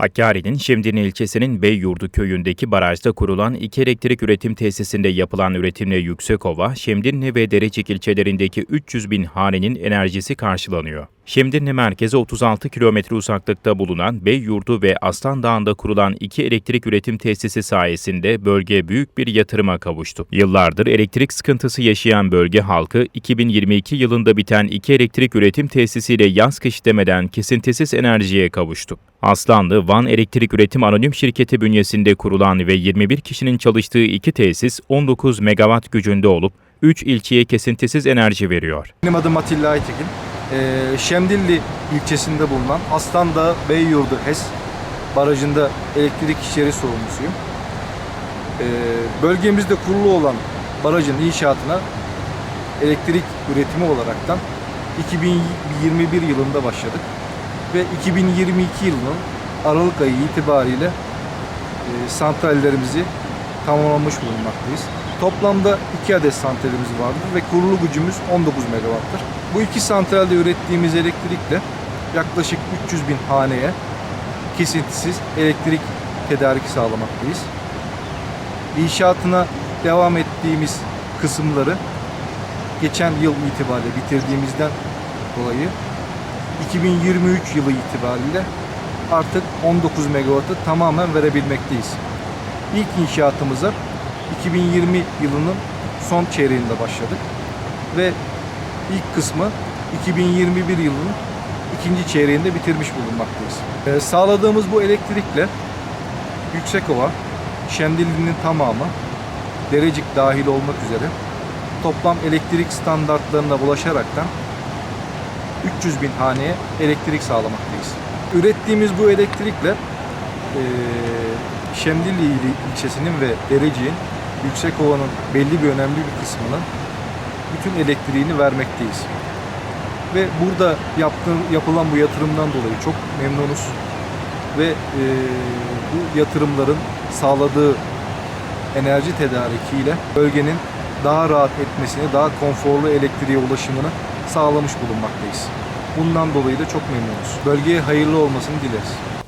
Hakkari'nin Şemdinli ilçesinin Beyyurdu köyündeki barajda kurulan iki elektrik üretim tesisinde yapılan üretimle Yüksekova, Şemdinli ve Derecik ilçelerindeki 300 bin hanenin enerjisi karşılanıyor. Şemdinli merkeze 36 kilometre uzaklıkta bulunan Beyyurdu ve Aslan Dağı'nda kurulan iki elektrik üretim tesisi sayesinde bölge büyük bir yatırıma kavuştu. Yıllardır elektrik sıkıntısı yaşayan bölge halkı 2022 yılında biten iki elektrik üretim tesisiyle yaz kış demeden kesintisiz enerjiye kavuştu. Aslanlı Van Elektrik Üretim Anonim Şirketi bünyesinde kurulan ve 21 kişinin çalıştığı iki tesis 19 megawatt gücünde olup 3 ilçeye kesintisiz enerji veriyor. Benim adım Atilla Aytekin. Ee, Şemdilli ilçesinde bulunan Aslan Dağı Beyyurdu HES barajında elektrik işleri sorumlusuyum. Ee, bölgemizde kurulu olan barajın inşaatına elektrik üretimi olaraktan 2021 yılında başladık ve 2022 yılının Aralık ayı itibariyle e, santrallerimizi tamamlamış bulunmaktayız. Toplamda 2 adet santralimiz vardır ve kurulu gücümüz 19 megawattır. Bu iki santralde ürettiğimiz elektrikle yaklaşık 300 bin haneye kesintisiz elektrik tedariki sağlamaktayız. İnşaatına devam ettiğimiz kısımları geçen yıl itibariyle bitirdiğimizden dolayı 2023 yılı itibariyle artık 19 megawattı tamamen verebilmekteyiz. İlk inşaatımıza 2020 yılının son çeyreğinde başladık ve ilk kısmı 2021 yılının ikinci çeyreğinde bitirmiş bulunmaktayız. Ee, sağladığımız bu elektrikle Yüksekova, Şemdinli'nin tamamı, Derecik dahil olmak üzere toplam elektrik standartlarına ulaşaraktan 300 bin haneye elektrik sağlamaktayız. Ürettiğimiz bu elektrikle eee Şemdinli il- ilçesinin ve Derecik'in Yüksekova'nın belli bir önemli bir kısmının bütün elektriğini vermekteyiz. Ve burada yaptığım, yapılan bu yatırımdan dolayı çok memnunuz. Ve eee, bu yatırımların sağladığı enerji tedarikiyle bölgenin daha rahat etmesini, daha konforlu elektriğe ulaşımını sağlamış bulunmaktayız. Bundan dolayı da çok memnunuz. Bölgeye hayırlı olmasını dileriz.